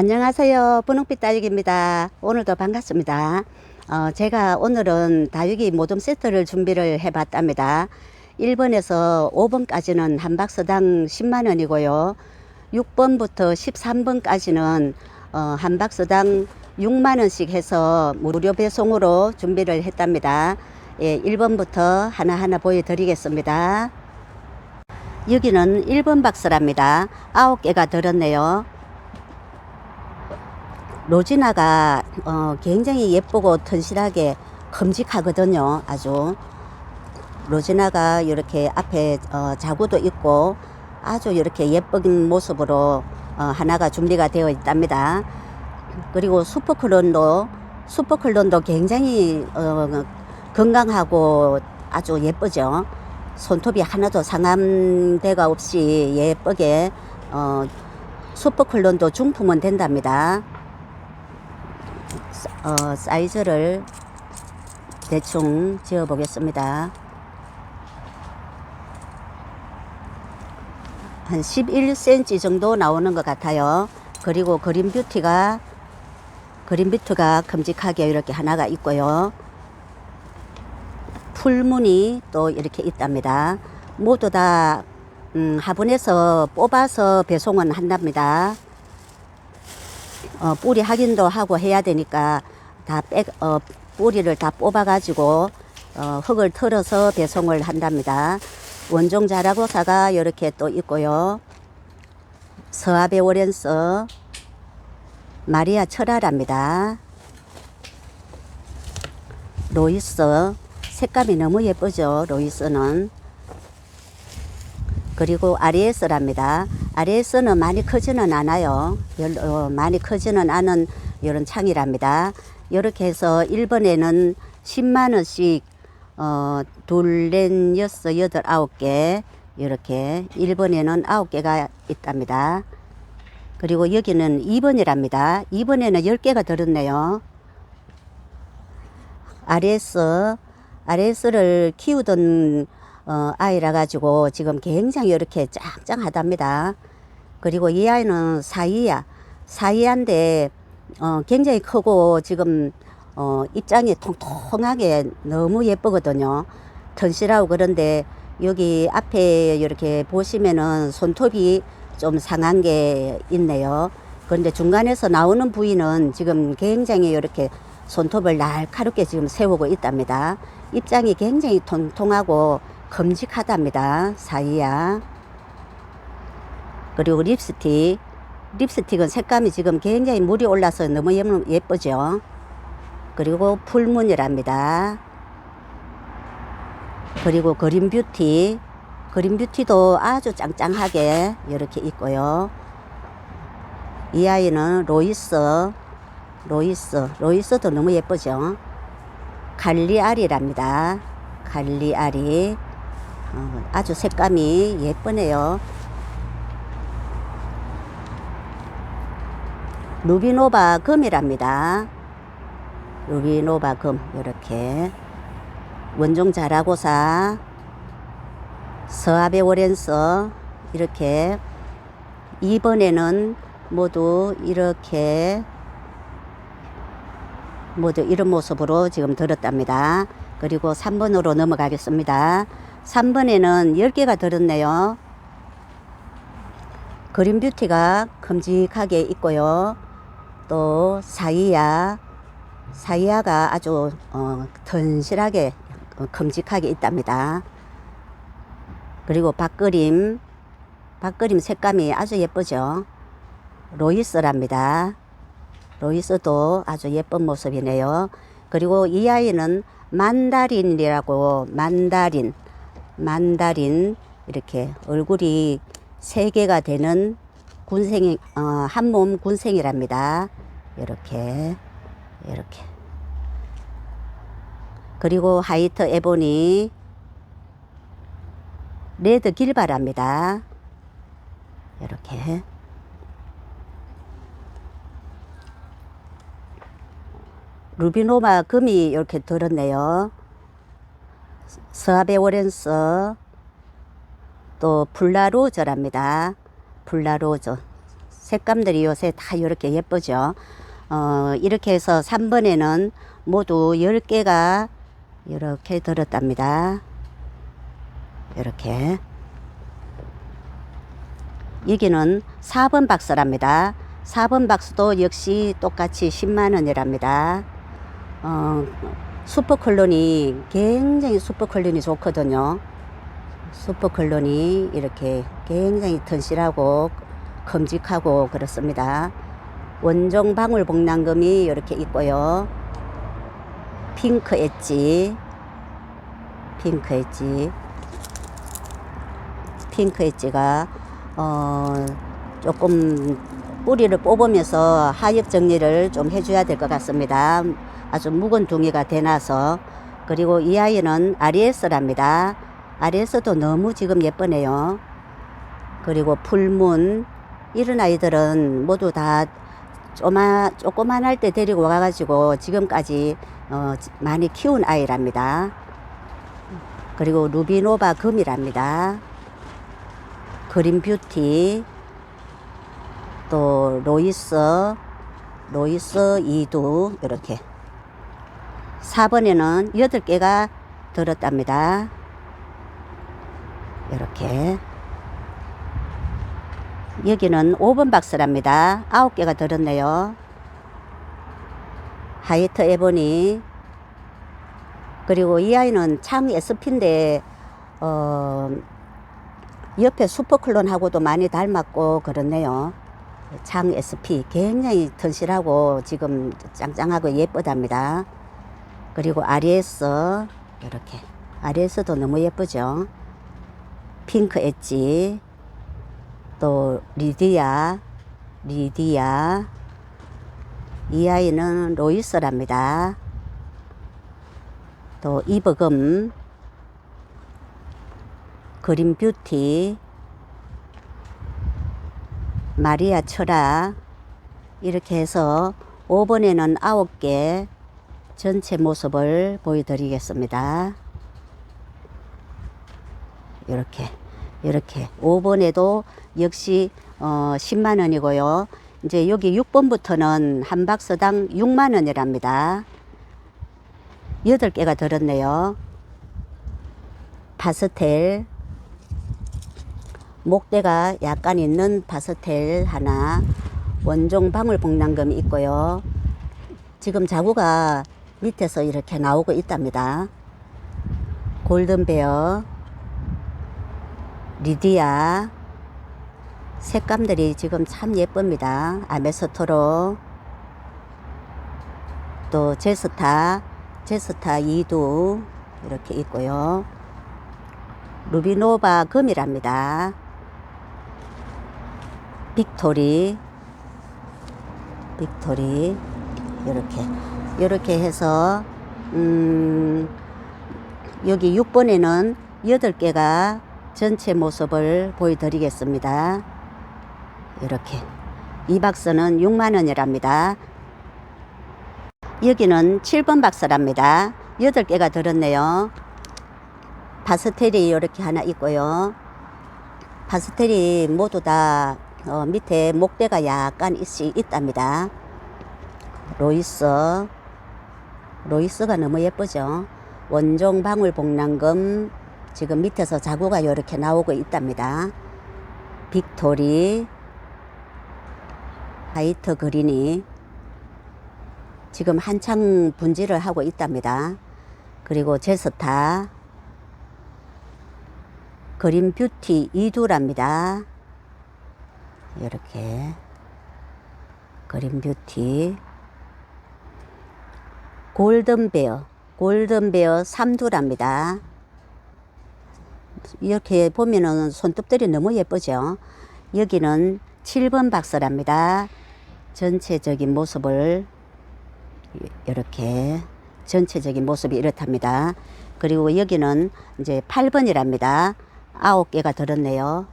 안녕하세요. 분홍빛 다육입니다. 오늘도 반갑습니다. 어, 제가 오늘은 다육이 모둠 세트를 준비를 해봤답니다. 1번에서 5번까지는 한 박스당 10만원이고요. 6번부터 13번까지는 어, 한 박스당 6만원씩 해서 무료 배송으로 준비를 했답니다. 예, 1번부터 하나하나 보여드리겠습니다. 여기는 1번 박스랍니다. 9개가 들었네요. 로지나가 어, 굉장히 예쁘고 튼실하게 큼직하거든요. 아주 로지나가 이렇게 앞에 어, 자구도 있고 아주 이렇게 예쁜 모습으로 어, 하나가 준비가 되어 있답니다. 그리고 슈퍼클론도 슈퍼클론도 굉장히 어, 건강하고 아주 예쁘죠. 손톱이 하나도 상함 대가 없이 예쁘게 어, 슈퍼클론도 중품은 된답니다. 어, 사이즈를 대충 지어 보겠습니다. 한 11cm 정도 나오는 것 같아요. 그리고 그린 뷰티가 그린 뷰티가 큼직하게 이렇게 하나가 있고요. 풀무늬 또 이렇게 있답니다. 모두 다 음, 화분에서 뽑아서 배송은 한답니다. 어, 뿌리 확인도 하고 해야 되니까 다 빼, 어, 뿌리를 다 뽑아가지고 어, 흙을 털어서 배송을 한답니다. 원종 자라고사가 이렇게 또 있고요. 서아베 오렌스 마리아 철화랍니다. 로이스 색감이 너무 예쁘죠. 로이스는 그리고 아리에스랍니다. 아리에스는 많이 크지는 않아요. 어, 많이 크지는 않은 이런 창이랍니다. 이렇게 해서 1번에는 10만 원씩 어, 둘, 넷, 여섯, 여덟, 아홉 개 이렇게 1번에는 아홉 개가 있답니다. 그리고 여기는 2번이랍니다. 2번에는 10개가 들었네요. RS, RS를 키우던 어, 아이라 가지고 지금 굉장히 이렇게 짱짱하답니다. 그리고 이 아이는 사이야. 사이한데 어, 굉장히 크고 지금 어, 입장이 통통하게 너무 예쁘거든요. 튼실하고 그런데 여기 앞에 이렇게 보시면은 손톱이 좀 상한 게 있네요. 그런데 중간에서 나오는 부위는 지금 굉장히 이렇게 손톱을 날카롭게 지금 세우고 있답니다. 입장이 굉장히 통통하고 큼직하답니다. 사이야. 그리고 립스틱. 립스틱은 색감이 지금 굉장히 물이 올라서 너무 예- 예쁘죠. 그리고 풀무늬랍니다. 그리고 그린 뷰티. 그린 뷰티도 아주 짱짱하게 이렇게 있고요. 이 아이는 로이스. 로이스. 로이스도 너무 예쁘죠. 갈리아리랍니다. 갈리아리. 어, 아주 색감이 예쁘네요. 루비노바 금이랍니다. 루비노바 금 이렇게 원종 자라고사 서아베 오렌서 이렇게 2번에는 모두 이렇게 모두 이런 모습으로 지금 들었답니다. 그리고 3번으로 넘어가겠습니다. 3번에는 10개가 들었네요. 그린 뷰티가 큼직하게 있고요. 또 사이야, 사이야가 아주 어, 튼실하게 어, 큼직하게 있답니다. 그리고 박그림, 박그림 색감이 아주 예쁘죠. 로이스랍니다. 로이스도 아주 예쁜 모습이네요. 그리고 이 아이는 만다린이라고 만다린, 만다린 이렇게 얼굴이 세 개가 되는 군생이 어, 한몸 군생이랍니다. 이렇게 이렇게 그리고 하이트 에보니 레드 길바랍니다. 이렇게 루비노마 금이 이렇게 들었네요. 서아베 오렌스 또 블라로저랍니다. 블라로저 색감들이 요새 다 이렇게 예쁘죠. 어, 이렇게 해서 3번에는 모두 10개가 이렇게 들었답니다. 이렇게. 여기는 4번 박스랍니다. 4번 박스도 역시 똑같이 10만 원이랍니다. 어, 슈퍼클론이 굉장히 슈퍼클론이 좋거든요. 슈퍼클론이 이렇게 굉장히 튼실하고 큼직하고 그렇습니다. 원종 방울 복랑금이 이렇게 있고요. 핑크 엣지, 핑크 엣지, 핑크 엣지가 어 조금 뿌리를 뽑으면서 하엽 정리를 좀 해줘야 될 것 같습니다. 아주 묵은 둥이가 되나서 그리고 이 아이는 아리에스랍니다. 아리에스도 너무 지금 예쁘네요. 그리고 풀문 이런 아이들은 모두 다 조마 조그만 할 때 데리고 와가지고 지금까지 어, 많이 키운 아이랍니다. 그리고 루비노바 금이랍니다. 그린 뷰티 또 로이스 로이스 이두 이렇게 4번에는 8개가 들었답니다. 이렇게 여기는 5번 박스랍니다. 9개가 들었네요. 하이트 에보니 그리고 이 아이는 창 SP인데 어 옆에 슈퍼클론하고도 많이 닮았고 그렇네요. 창 SP 굉장히 튼실하고 지금 짱짱하고 예쁘답니다. 그리고 아리에스 이렇게. 아리에스도 너무 예쁘죠. 핑크 엣지. 또 리디아 리디아. 이 아이는 로이스랍니다. 또 이버금. 그린 뷰티. 마리아 철아 이렇게 해서 5번에는 9개 전체 모습을 보여드리겠습니다. 이렇게 이렇게 5번에도 역시 어 10만 원이고요. 이제 여기 6번부터는 한 박스당 6만 원이랍니다. 8개가 들었네요. 파스텔 목대가 약간 있는 파스텔 하나 원종 방울 복랑금이 있고요. 지금 자구가 밑에서 이렇게 나오고 있답니다. 골든베어 리디아 색감들이 지금 참 예쁩니다. 아메스토로 또 제스타 제스타 2두 이렇게 있고요. 루비노바 금이랍니다. 빅토리 빅토리 이렇게 이렇게 해서 음 여기 6번에는 8개가 전체 모습을 보여드리겠습니다. 이렇게 이 박스는 6만 원이랍니다. 여기는 7번 박스랍니다. 8개가 들었네요. 파스텔이 이렇게 하나 있고요. 파스텔이 모두 다 어, 밑에 목대가 약간 있, 있답니다. 로이스 로이스가 너무 예쁘죠. 원종 방울 복랑금 지금 밑에서 자구가 이렇게 나오고 있답니다. 빅토리 화이트 그린이 지금 한창 분지를 하고 있답니다. 그리고 제스타 그린 뷰티 이두랍니다. 이렇게 그린 뷰티 골든베어 골든베어 삼두랍니다. 이렇게 보면은 손톱들이 너무 예쁘죠. 여기는 7번 박스랍니다. 전체적인 모습을 이렇게 전체적인 모습이 이렇답니다. 그리고 여기는 이제 8번이랍니다. 9개가 들었네요.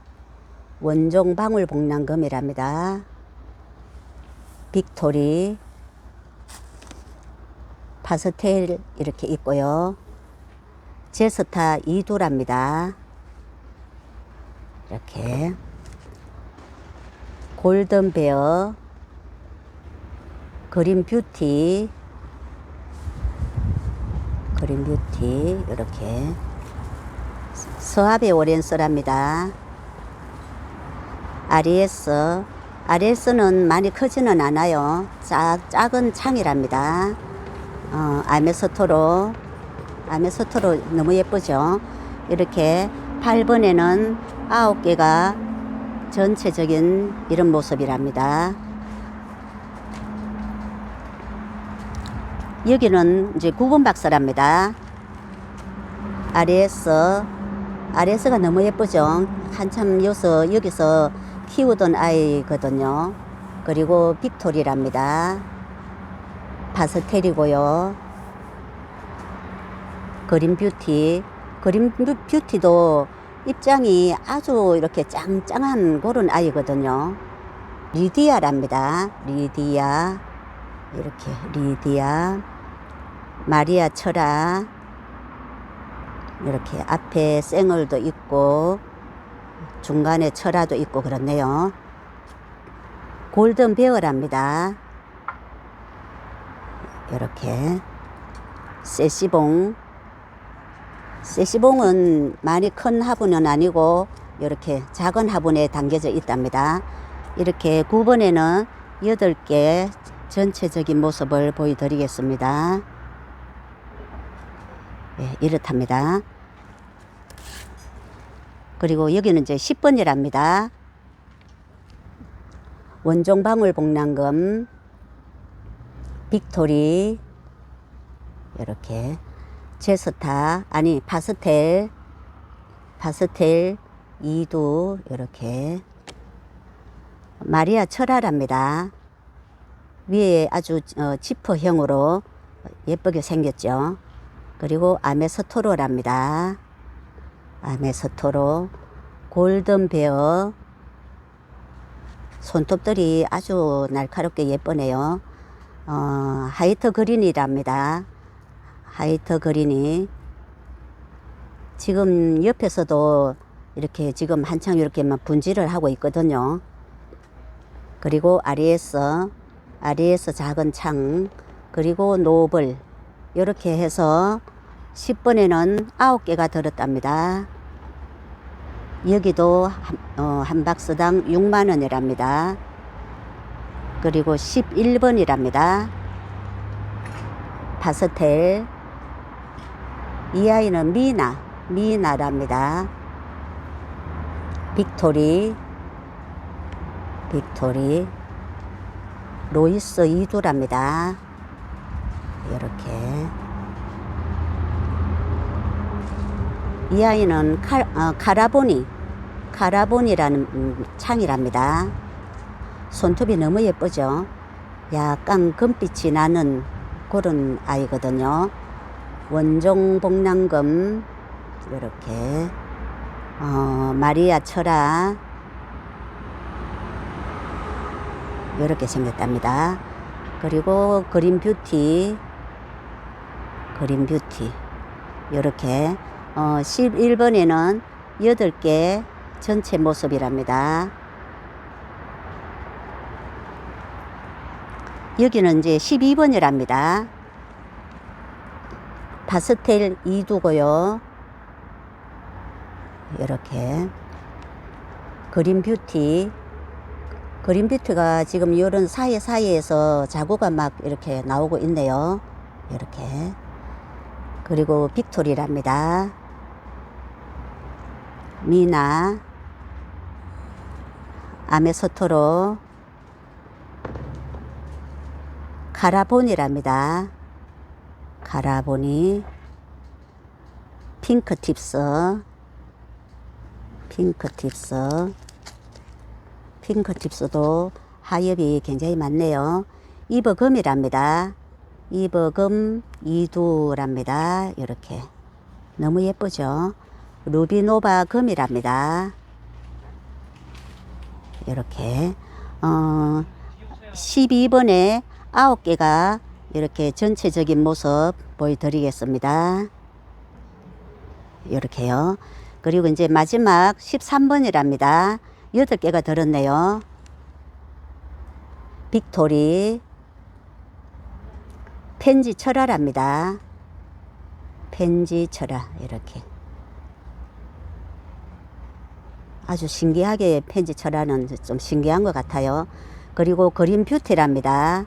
원종 방울 복랑금이랍니다. 빅토리 파스텔 이렇게 있고요. 제스타 2두랍니다. 이렇게 골든 베어, 그린 뷰티, 그린 뷰티 이렇게 서합의 오렌스랍니다. 아리에스, 아리에스는 많이 크지는 않아요. 작, 작은 창이랍니다. 어, 아메스토로, 아메스토로 너무 예쁘죠? 이렇게 8번에는 9개가 전체적인 이런 모습이랍니다. 여기는 이제 9번 박스랍니다. 아리에스, 아리에스가 너무 예쁘죠? 한참 여기서, 여기서 키우던 아이거든요. 그리고 빅토리랍니다. 파스텔이고요. 그린 뷰티. 그린 뷰- 뷰티도 입장이 아주 이렇게 짱짱한 그런 아이거든요. 리디아랍니다. 리디아. 이렇게 리디아. 마리아 철아. 이렇게 앞에 쌩얼도 있고 중간에 철화도 있고 그렇네요. 골든 베어랍니다. 이렇게 세시봉 세시봉은 많이 큰 화분은 아니고 이렇게 작은 화분에 담겨져 있답니다. 이렇게 9번에는 8개 전체적인 모습을 보여드리겠습니다. 예, 이렇답니다. 그리고 여기는 이제 10번이랍니다. 원종방울 복랑금, 빅토리, 이렇게 제스타, 아니 파스텔, 파스텔, 이두 이렇게 마리아 철화랍니다. 위에 아주 어, 지퍼형으로 예쁘게 생겼죠. 그리고 아메스토로랍니다. 아메스토로, 골든 베어, 손톱들이 아주 날카롭게 예쁘네요. 어, 하이트 그린이랍니다. 하이트 그린이 지금 옆에서도 이렇게 지금 한창 이렇게 막 분질을 하고 있거든요. 그리고 아리에스, 아리에스 작은 창, 그리고 노블 이렇게 해서 10번에는 9개가 들었답니다. 여기도 한, 어, 한 박스당 6만 원이랍니다. 그리고 11번이랍니다. 파스텔. 이 아이는 미나, 미나랍니다. 빅토리, 빅토리, 로이스 이두랍니다. 이렇게. 이 아이는 칼, 어, 카라보니, 카라보니라는 음, 창이랍니다. 손톱이 너무 예쁘죠? 약간 금빛이 나는 그런 아이거든요. 원종 복랑금, 이렇게, 어, 마리아 철아, 이렇게 생겼답니다. 그리고 그린 뷰티, 그린 뷰티, 이렇게, 어, 11번에는 8개 전체 모습이랍니다. 여기는 이제 12번이랍니다. 파스텔 2두고요. 이렇게 그린 뷰티 그린 뷰티가 지금 이런 사이사이에서 자구가 막 이렇게 나오고 있네요. 이렇게 그리고 빅토리랍니다. 미나 아메소토로 카라보니랍니다. 카라보니 핑크 팁스 핑크 팁스 핑크 팁스도 하엽이 굉장히 많네요. 이버금이랍니다. 이버금 이두랍니다. 이렇게 너무 예쁘죠. 루비노바 금이랍니다. 이렇게 어 12번에 9개가 이렇게 전체적인 모습 보여드리겠습니다. 이렇게요. 그리고 이제 마지막 13번이랍니다. 8개가 들었네요. 빅토리 펜지 철화랍니다. 펜지 철화 이렇게 아주 신기하게 펜지 철화는 좀 신기한 것 같아요. 그리고 그린 뷰티랍니다.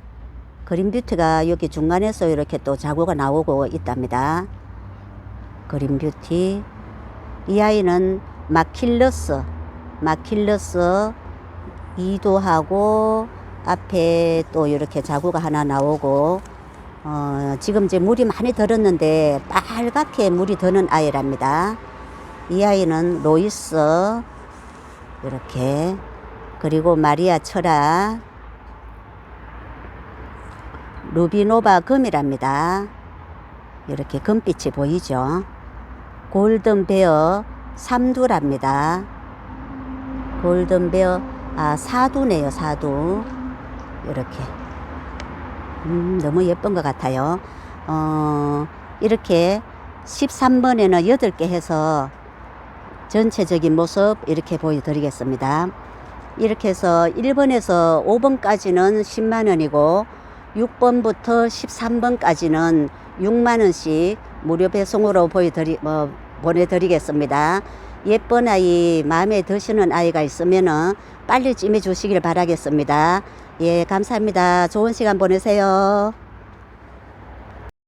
그린 뷰티가 여기 중간에서 이렇게 또 자구가 나오고 있답니다. 그린 뷰티 이 아이는 마킬러스 마킬러스 이도하고 앞에 또 이렇게 자구가 하나 나오고 어, 지금 이제 물이 많이 들었는데 빨갛게 물이 드는 아이랍니다. 이 아이는 로이스 이렇게 그리고 마리아 철아 루비노바 금이랍니다. 이렇게 금빛이 보이죠. 골든 베어 삼두랍니다. 골든 베어 아 사두네요 사두 이렇게 음, 너무 예쁜 것 같아요. 어, 이렇게 13번에는 8개 해서 전체적인 모습 이렇게 보여드리겠습니다. 이렇게 해서 1번에서 5번까지는 10만원이고 6번부터 13번까지는 6만원씩 무료 배송으로 보여드리, 뭐, 보내드리겠습니다. 예쁜 아이, 마음에 드시는 아이가 있으면은 빨리 찜해 주시길 바라겠습니다. 예, 감사합니다. 좋은 시간 보내세요.